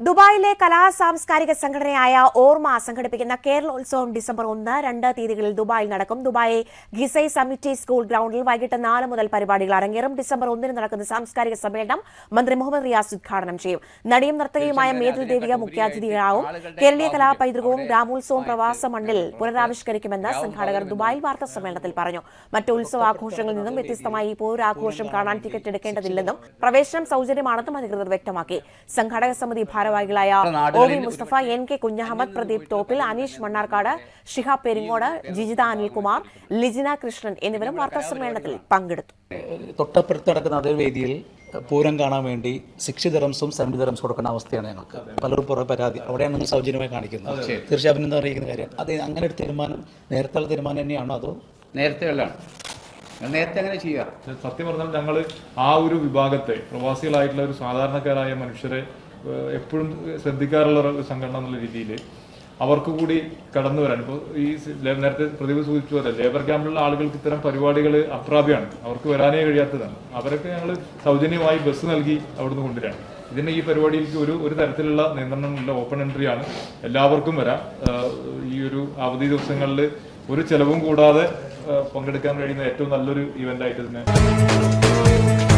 ദുബായിലെ കലാ സാംസ്കാരിക സംഘടനയായ ഓർമ്മ സംഘടിപ്പിക്കുന്ന കേരളോത്സവം ഡിസംബർ ഒന്ന് രണ്ട് തീയതികളിൽ ദുബായിൽ നടക്കും. ദുബായി ഗിസൈ സമിറ്റി സ്കൂൾ ഗ്രൗണ്ടിൽ വൈകിട്ട് നാല് മുതൽ പരിപാടികൾ അരങ്ങേറും. ഡിസംബർ ഒന്നിന് നടക്കുന്ന സാംസ്കാരിക സമ്മേളനം മന്ത്രി മുഹമ്മദ് റിയാസ് ഉദ്ഘാടനം ചെയ്യും. നടിയും നർത്തകയുമായ മേതിൽ ദേവിക മുഖ്യാതിഥികളാവും. കേരളീയ കലാ പൈതൃകവും ഗ്രാമോത്സവവും പ്രവാസ മണ്ണിൽ പുനരാവിഷ്കരിക്കുമെന്ന് സംഘാടകർ ദുബായിൽ വാർത്താ സമ്മേളനത്തിൽ പറഞ്ഞു. മറ്റ് ഉത്സവാഘോഷങ്ങളിൽ നിന്നും വ്യത്യസ്തമായി ഈ പൂരാഘോഷം കാണാൻ ടിക്കറ്റ് എടുക്കേണ്ടതില്ലെന്നും പ്രവേശനം സൗജന്യമാണെന്നും അധികൃതർ വ്യക്തമാക്കി. സംഘാടക സമിതി ഭാരവാഹികളായ O V Mustafa N K Kunjahammed Pradeep Thoppil Aneesh Mannarkkad Shihab Peringode Jijitha Anilkumar Lijina Krishnan എന്നിവരും വാർത്താ സമ്മേളനത്തിൽ പങ്കെടുത്തു. തൊട്ടപ്പുറത്ത് നടക്കുന്ന അതേ വേദിയിൽ പൂരം കാണാൻ വേണ്ടി സിക്സ്റ്റി ദറംസും സെവന്റി ദറംസ് കൊടുക്കുന്ന അവസ്ഥയാണ് ഞങ്ങൾക്ക്. പലരും പുറകെ പരാതി അവിടെയാണ് നിങ്ങൾ സൗജന്യമായി കാണിക്കുന്നത് തീർച്ചയായും അഭിനന്ദനം അറിയിക്കുന്ന കാര്യം. അത് അങ്ങനെ ഒരു തീരുമാനം നേരത്തെ തീരുമാനം തന്നെയാണോ അതോ? നേരത്തെ നേരത്തെ അങ്ങനെ ചെയ്യുക സത്യം പറഞ്ഞാൽ ഞങ്ങൾ ആ ഒരു വിഭാഗത്തെ പ്രവാസികളായിട്ടുള്ള ഒരു സാധാരണക്കാരായ മനുഷ്യരെ എപ്പോഴും ശ്രദ്ധിക്കാറുള്ള ഒരു സംഘടന എന്നുള്ള രീതിയിൽ അവർക്ക് കൂടി കടന്നു വരാൻ. ഇപ്പോൾ ഈ നേരത്തെ പ്രതിഭ സൂചിപ്പിച്ച പോലെ ലേബർ ക്യാമ്പിലുള്ള ആളുകൾക്ക് ഇത്തരം പരിപാടികൾ അപ്രാപ്യമാണ്. അവർക്ക് വരാനേ കഴിയാത്തതാണ്. അവരൊക്കെ ഞങ്ങൾ സൗജന്യമായി ബസ് നൽകി അവിടുന്ന് കൊണ്ടുവരാണ്. ഇതിന് ഈ പരിപാടിയിലേക്ക് ഒരു ഒരു തരത്തിലുള്ള നിയന്ത്രണമില്ല ഓപ്പൺ എൻട്രി ആണ്. എല്ലാവർക്കും വരാം. ഈ ഒരു അവധി ദിവസങ്ങളിൽ ഒരു ചെലവും കൂടാതെ പങ്കെടുക്കാൻ കഴിയുന്ന ഏറ്റവും നല്ലൊരു ഇവന്റ് ആയിട്ട്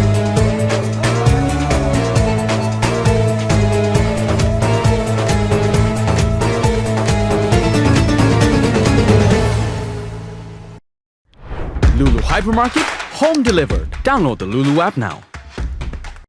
Lulu Hypermarket, home delivered. Download the Lulu app now.